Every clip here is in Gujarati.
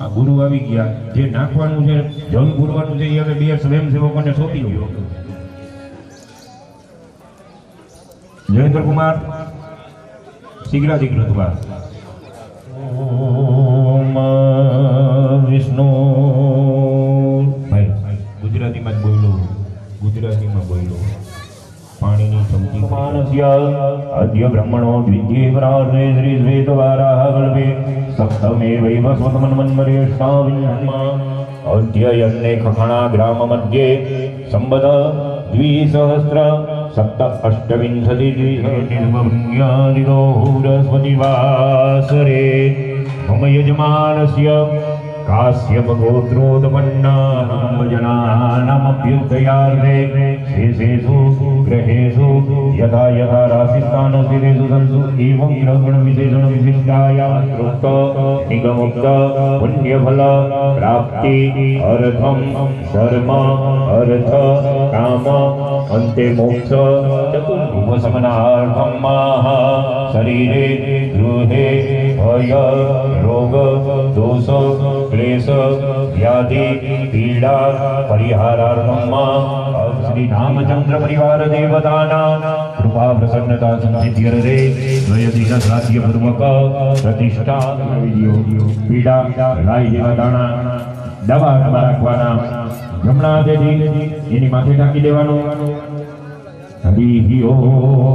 આ ગુરુ આવી ગયા. જે નાખવાનું છે જલ પૂરવાનું છે એ હવે બે સ્વયંસેવકોને સોંપી ગયો જયેન્દ્ર કુમાર શીઘ્ર શીઘ્ર કુમાર ઓમ વિષ્ણુ. ભાઈ ગુજરાતીમાં જ બોલો ગુજરાતીમાં બોલો પાણીની ચમચી માનસ્ય અદ્ય બ્રહ્મણો દ્વિતીય પરાર્ધે શ્રી શ્વેતવારાહ કલ્પે. સપ્તમે વૈવ અદ્યયન્ને ખખણા ગ્રામ મધ્યે સંબદ દ્વિસહસ્ર સપ્ત અષ્ટવિંશતિ દ્વિસર્નિર્વંયાદિરોહુરસ્વતિવાસરે મમ યજમાનસ્ય काश्यप गोत्रोत्पन्नानां जनानामभ्युदयार्थे शेषेषु ग्रहेषु यथा यथा एवं ग्रहगुणविशेषणविशिष्टायां तृप्त निगमुक्त पुण्यफल प्राप्ति अर्थं धर्म अर्थ काम मोक्ष चतुर्भुवसमनार्थं माः शरीरे गृहे भय रोग दोष क्लेश व्याधि पीडा परिहारार्थं मां श्री रामचंद्र परिवार देवतानां कृपा प्रसन्नता संसिद्ध्यर्थे द्वयदिनश्राद्य પૂર્વક પ્રતિષ્ઠા પીડા લાઈ દેવતાના દવા રાખવાના જમણા હાથેથી એની માથે ઢાંકી દેવાનું હરિ ઓમ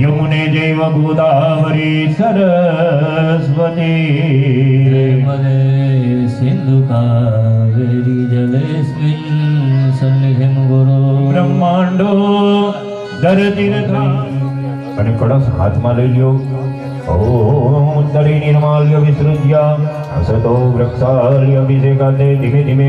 યમુને જૈવ ગોદાવરી સરસ્વતી સિંધુ કાવેરી જલેસ્મિન સન્નિધિમ ગુરુ બ્રહ્માંડો ધરતી અને કળશ હાથમાં લઈ લ્યો. ઓમ તળી નિર્માલ્ય વિસૃજ્યા. અસતો વૃક્ષાલ્ય અભિષેકાતે ધીમે ધીમે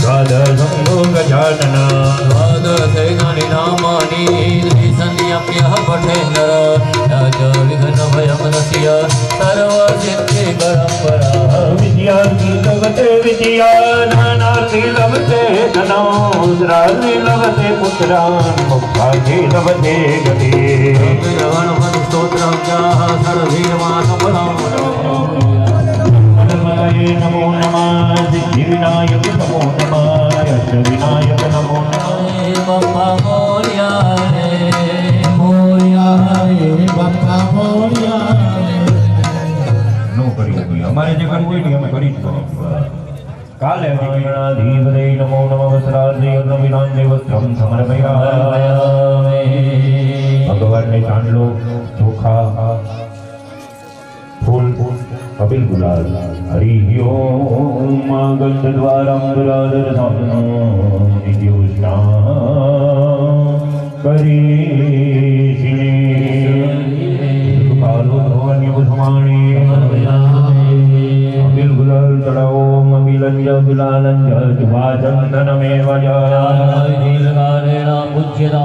द्वादशम्भो गजानन द्वादशैनानि नामानि संयम्यः पठेन्नर याच પુત્રાને લવતે પુત્રાન પપ્પાજે લવતે ગતે રવણ વન સ્તોત્રમ જા સર્વીરવાન નમઃ નમો નમઃ સિદ્ધિ નમો નમઃ નમો નમઃ પપ્પા મોર્યા રે મોર્યા રે પપ્પા મોર્યા નો કરી અમારે જે કરવું હોય ને અમે કરી જ નમો નમઃ વસ્ત્રાર્ધે અગ્નિનાંજે વસ્ત્રમ સમર્પયામિ ભગવાનને ચાંદલો ચોખા ફૂલ કપિલ ગુલાલ હરિ ઓમ ગંધ દ્વારમ બરાદર સાધનો નિત્યોષ્ણા કરી ચંદનમેવ જ પૂજ્યતા